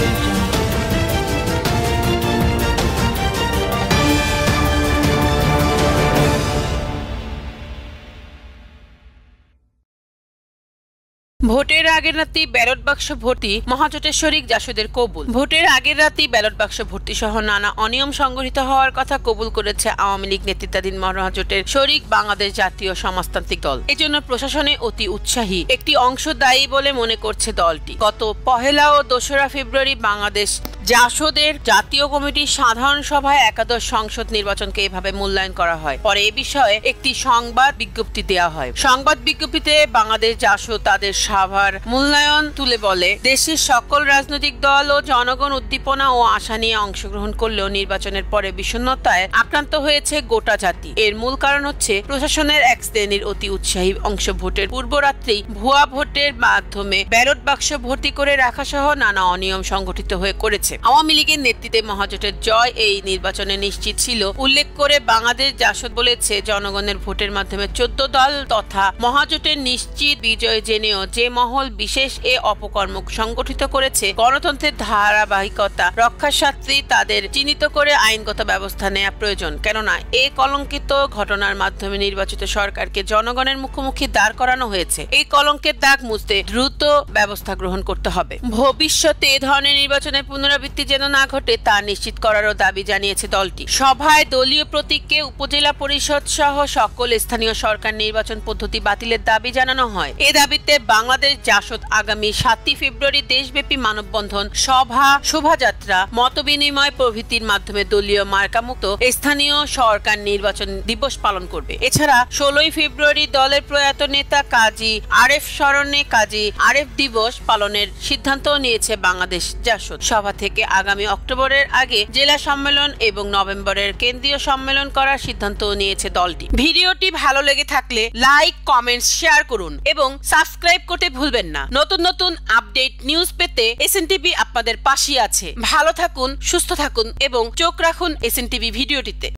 You. ভোটের আগের রাতেই ব্যালট বাক্স ভর্তি মহাজোটের শরিক জাসদের কবুল। ভোটের আগের রাতেই ব্যালট বাক্স ভর্তি সহ নানা অনিয়ম সংগঠিত হওয়ার কথা কবুল করেছে আওয়ামী লীগ নেতৃত্বাধীন মহাজোটের শরিক বাংলাদেশ জাতীয় সমাজতান্ত্রিক দল। এজন্য প্রশাসনে অতি উৎসাহী, একটি অংশ দায়ী বলে মনে করছে দলটি। গত পহেলা ও দোসরা ফেব্রুয়ারি বাংলাদেশ জাসদের জাতীয় কমিটির সাধারণ সভায় একাদশ সংসদ নির্বাচনকে এভাবে মূল্যায়ন করা হয়। পরে এ বিষয়ে একটি সংবাদ বিজ্ঞপ্তি দেওয়া হয়। সংবাদ বিজ্ঞপ্তিতে বাংলাদেশ জাসদ তাদের সভার মূল্যায়ন তুলে বলে, দেশের সকল রাজনৈতিক দল ও জনগণ উদ্দীপনা ও আশা নিয়ে অংশগ্রহণ করলেও নির্বাচনের পরে বিষণ্ণতায় আক্রান্ত হয়েছে গোটা জাতি। এর মূল কারণ হচ্ছে প্রশাসনের এক শ্রেণির অতি উৎসাহী অংশ ভোটের পূর্বরাত্রেই ভুয়া ভোটের মাধ্যমে ব্যালট বাক্স ভর্তি করে রাখা সহ নানা অনিয়ম সংগঠিত হয়ে করেছে। আওয়ামী লীগের নেতৃত্বে মহাজোটের জয় এই নির্বাচনে নিশ্চিত ছিল। উল্লেখ করে বাংলাদেশ জাসদ বলেছে, জনগণের ভোটের মাধ্যমে চোদ্দ দল তথা মহাজোটের নিশ্চিত বিজয় জেনেও যে মহল বিশেষ এ অপকর্ম সংগঠিত করেছে, গণতন্ত্রের ধারাবাহিকতা রক্ষার স্বার্থে তাদের চিহ্নিত করে আইনগত ব্যবস্থা নেওয়া প্রয়োজন। কেননা, এ কলঙ্কিত ঘটনার মাধ্যমে নির্বাচিত সরকারকে জনগণের মুখোমুখি দাঁড় করানো হয়েছে। এই কলঙ্কের দাগ মুছতে দ্রুত ব্যবস্থা গ্রহণ করতে হবে। ভবিষ্যতে এ ধরনের নির্বাচনের পুনরাবৃত্তি যেন না ঘটে তা নিশ্চিত করারও দাবি জানিয়েছে দলটি। সভায় দলীয় প্রতীককে উপজেলা পরিষদ সহ সকল স্থানীয় সরকার নির্বাচন পদ্ধতি বাতিলের দাবি জানানো হয়। এ দাবিতে বাংলাদেশ জাসদ আগামী সাতই ফেব্রুয়ারি দেশব্যাপী মানববন্ধন সভা, শোভাযাত্রা, মতবিনিময় প্রভৃতির মাধ্যমে দলীয় মার্কামুক্ত স্থানীয় সরকার নির্বাচন দিবস পালন করবে। এছাড়া ষোলোই ফেব্রুয়ারি দলের প্রয়াত নেতা কাজী আরেফ স্মরণে কাজী আরেফ দিবস পালনের সিদ্ধান্ত নিয়েছে বাংলাদেশ জাসদ। সভা থেকে আগামী অক্টোবরের আগে জেলা সম্মেলন এবং নভেম্বরের কেন্দ্রীয় সম্মেলন করার সিদ্ধান্ত নিয়েছে দলটি। ভিডিওটি ভালো লেগে থাকলে লাইক, কমেন্টস, শেয়ার করুন এবং সাবস্ক্রাইব করতে ভুলবেন না। নতুন নতুন আপডেট নিউজ পেতে এসএনটিভি আপনাদের পাশে আছে। ভালো থাকুন, সুস্থ থাকুন এবং চোখ রাখুন এসএনটিভি ভিডিওটিতে।